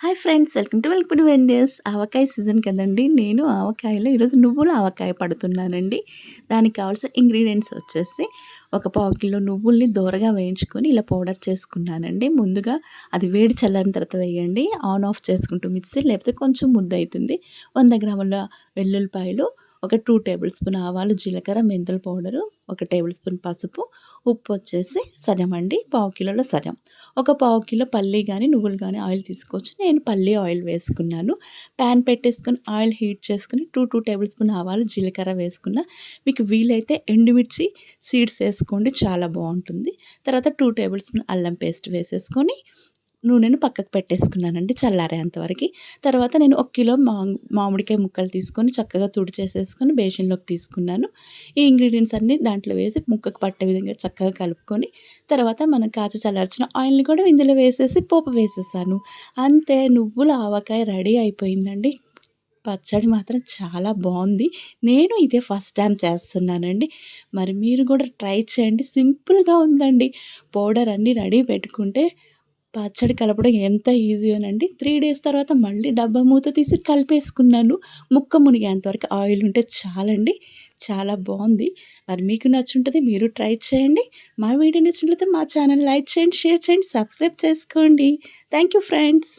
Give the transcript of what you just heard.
Hi friends welcome to welcome vendors avakaya season కదండి. నేను ఆవకాయలో ఈరోజు నువ్వుల ఆవకాయ పడుతున్నానండి. దానికి కావాల్సిన ఇంగ్రీడియంట్స్ వచ్చేసి ఒక పావు కిలో నువ్వుల్ని దూరగా వేయించుకొని ఇలా పౌడర్ చేసుకున్నానండి. ముందుగా అది వేడి చల్లని తర్వాత వేయండి. ఆన్ ఆఫ్ చేసుకుంటూ మిక్సీ లేకపోతే కొంచెం ముద్ద అవుతుంది వంద గ్రాముల వెల్లుల్లిపాయలు ఒక టూ టేబుల్ స్పూన్ ఆవాలు జీలకర్ర మెంతుల పౌడరు ఒక టేబుల్ స్పూన్ పసుపు ఉప్పు వచ్చేసి సగం అండి పావు కిలోలో సగం. ఒక పావు కిలో పల్లి కానీ నువ్వులు కానీ ఆయిల్ తీసుకోవచ్చు. నేను పల్లి ఆయిల్ వేసుకున్నాను. ప్యాన్ పెట్టేసుకొని ఆయిల్ హీట్ చేసుకుని టూ టూ టేబుల్ స్పూన్ ఆవాలు జీలకర్ర వేసుకున్న మీకు వీలైతే ఎండుమిర్చి సీడ్స్ వేసుకోండి చాలా బాగుంటుంది. తర్వాత టూ టేబుల్ స్పూన్ అల్లం పేస్ట్ వేసేసుకొని నూనెను పక్కకు పెట్టేసుకున్నానండి చల్లారేంతవరకు. తర్వాత నేను ఒక కిలో మా మామిడికాయ ముక్కలు తీసుకొని చక్కగా తుడి చేసేసుకొని బేషన్లోకి తీసుకున్నాను. ఈ ఇంగ్రీడియంట్స్ అన్నీ దాంట్లో వేసి ముక్కకు పట్టే విధంగా చక్కగా కలుపుకొని తర్వాత మనం కాచి చల్లార్చిన ఆయిల్ని కూడా ఇందులో వేసేసి పోపు వేసేసాను. అంతే నువ్వుల ఆవకాయ రెడీ అయిపోయిందండి. పచ్చడి మాత్రం చాలా బాగుంది. నేను ఇదే ఫస్ట్ టైం చేస్తున్నానండి. మరి మీరు కూడా ట్రై చేయండి. సింపుల్గా ఉందండి. పౌడర్ అన్నీ రెడీ పెట్టుకుంటే పచ్చడి కలపడం ఎంత ఈజీయోనండి త్రీ డేస్ తర్వాత మళ్ళీ డబ్బా మూత తీసి కలిపేసుకున్నాను. ముక్క మునిగేంతవరకు ఆయిల్ ఉంటే చాలండి. చాలా బాగుంది. మరి మీకు నచ్చుంటుంది మీరు ట్రై చేయండి. మా వీడియో నచ్చినట్లయితే మా ఛానల్ లైక్ చేయండి షేర్ చేయండి సబ్స్క్రైబ్ చేసుకోండి. Thank you friends.